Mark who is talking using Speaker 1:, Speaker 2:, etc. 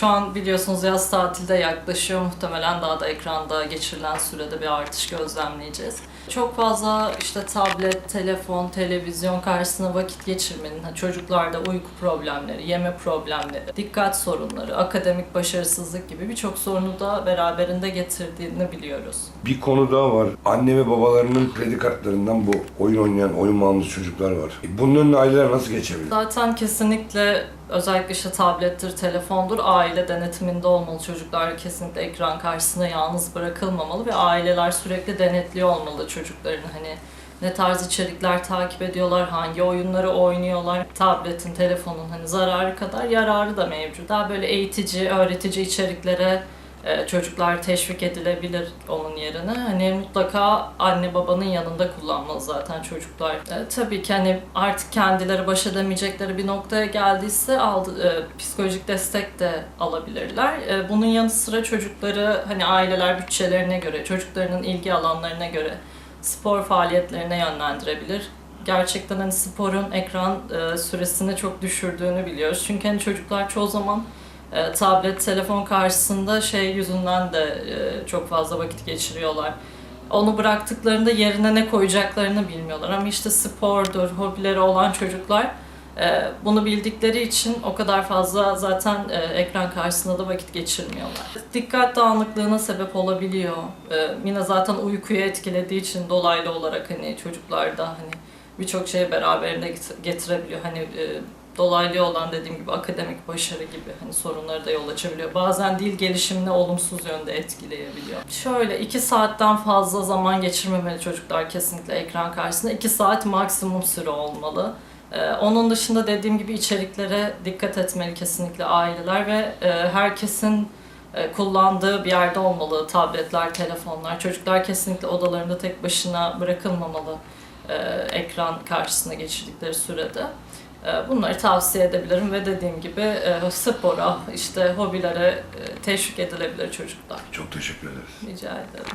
Speaker 1: Şu an biliyorsunuz yaz tatilde yaklaşıyor. Muhtemelen daha da ekranda geçirilen sürede bir artış gözlemleyeceğiz. Çok fazla işte tablet, telefon, televizyon karşısında vakit geçirmenin, ha, çocuklarda uyku problemleri, yeme problemleri, dikkat sorunları, akademik başarısızlık gibi birçok sorunu da beraberinde getirdiğini biliyoruz.
Speaker 2: Bir konu daha var. Anne ve babalarının kredi kartlarından bu oyun oynayan, oyun bağımlısı çocuklar var. E önüne aileler nasıl geçebilir?
Speaker 1: Zaten kesinlikle özellikle işte tablettir, telefondur aile denetiminde olmalı. Çocuklar kesinlikle ekran karşısında yalnız bırakılmamalı ve aileler sürekli denetliyor olmalı çocuklarını. Hani ne tarz içerikler takip ediyorlar, hangi oyunları oynuyorlar. Tabletin, telefonun hani zararı kadar yararı da mevcut. Daha böyle eğitici, öğretici içeriklere e, çocuklar teşvik edilebilir onun yerine. Hani mutlaka anne babanın yanında kullanmalı zaten çocuklar. E, tabii ki hani artık kendileri baş edemeyecekleri bir noktaya geldiyse aldı, e, psikolojik destek de alabilirler. E, bunun yanı sıra çocukları hani aileler bütçelerine göre, çocuklarının ilgi alanlarına göre spor faaliyetlerine yönlendirebilir. Gerçekten hani sporun ekran e, süresini çok düşürdüğünü biliyoruz. Çünkü hani çocuklar çoğu zaman e, tablet, telefon karşısında şey yüzünden de e, çok fazla vakit geçiriyorlar. Onu bıraktıklarında yerine ne koyacaklarını bilmiyorlar. Ama işte spordur, hobileri olan çocuklar e, bunu bildikleri için o kadar fazla zaten ekran karşısında da vakit geçirmiyorlar. Dikkat dağınıklığına sebep olabiliyor. E, yine zaten uykuyu etkilediği için dolaylı olarak hani çocuklarda hani birçok şeyi beraberinde get- getirebiliyor. Hani dolaylı olan dediğim gibi akademik başarı gibi hani sorunları da yol açabiliyor. Bazen dil gelişimini olumsuz yönde etkileyebiliyor. Şöyle iki saatten fazla zaman geçirmemeli çocuklar kesinlikle ekran karşısında. iki saat maksimum süre olmalı. Ee, onun dışında dediğim gibi içeriklere dikkat etmeli kesinlikle aileler ve e, herkesin e, kullandığı bir yerde olmalı tabletler, telefonlar. Çocuklar kesinlikle odalarında tek başına bırakılmamalı e, ekran karşısında geçirdikleri sürede. E, Bunları tavsiye edebilirim ve dediğim gibi e, spora, işte hobilere e, teşvik edilebilir çocuklar.
Speaker 2: Çok teşekkür ederiz.
Speaker 1: Rica ederim.